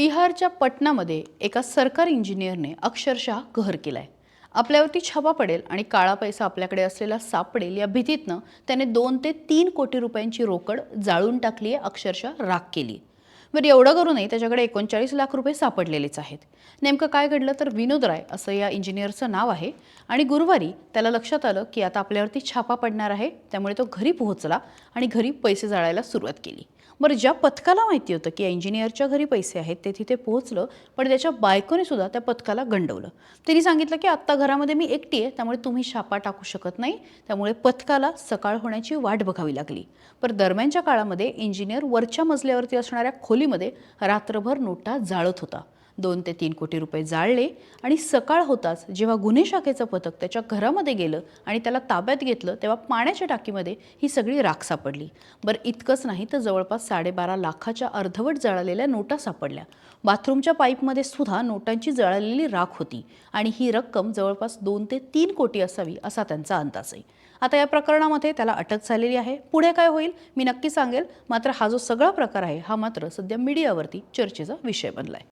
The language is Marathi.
बिहारच्या पटनामध्ये एका सरकारी इंजिनियरने अक्षरशः कहर केलाय. आपल्यावरती छापा पडेल आणि काळा पैसा आपल्याकडे असलेला सापडेल या भीतीतनं त्याने दोन ते तीन कोटी रुपयांची रोकड जाळून टाकली आहे अक्षरशः राख केली बरं एवढं करूनही त्याच्याकडे एकोणचाळीस लाख रुपये सापडलेलेच आहेत. नेमकं काय घडलं तर विनोद राय असं या इंजिनियरचं नाव आहे आणि गुरुवारी त्याला लक्षात आलं की आता आपल्यावरती छापा पडणार आहे त्यामुळे तो घरी पोहोचला आणि घरी पैसे जाळायला सुरुवात केली. बरं ज्या पथकाला माहिती होतं की या इंजिनियरच्या घरी पैसे आहेत ते तिथे पोहोचलं पण त्याच्या बायकोने सुद्धा त्या पथकाला गंडवलं. त्यांनी सांगितलं की आत्ता घरामध्ये मी एकटी आहे त्यामुळे तुम्ही छापा टाकू शकत नाही त्यामुळे पथकाला सकाळ होण्याची वाट बघावी लागली. पर दरम्यानच्या काळामध्ये इंजिनियर वरच्या मजल्यावरती असणाऱ्या खोली खोलीमध्ये रात्रभर नोटा जाळत होता. दोन ते तीन कोटी रुपये जाळले आणि सकाळ होताच जेव्हा गुन्हे शाखेचं पथक त्याच्या घरामध्ये गेलं आणि त्याला ताब्यात घेतलं तेव्हा पाण्याच्या टाकीमध्ये ही सगळी राख सापडली. बरं इतकंच नाही तर जवळपास साडेबारा लाखाच्या अर्धवट जळालेल्या नोटा सापडल्या. बाथरूमच्या पाईपमध्ये सुद्धा नोटांची जळालेली राख होती आणि ही रक्कम जवळपास दोन ते तीन कोटी असावी असा त्यांचा अंदाज आहे आता या प्रकरणामध्ये त्याला अटक झालेली आहे. पुढे काय होईल? मी नक्की सांगेल. मात्र हा जो सगळा प्रकार आहे हा मात्र सध्या मीडियावरती चर्चेचा विषय बनला आहे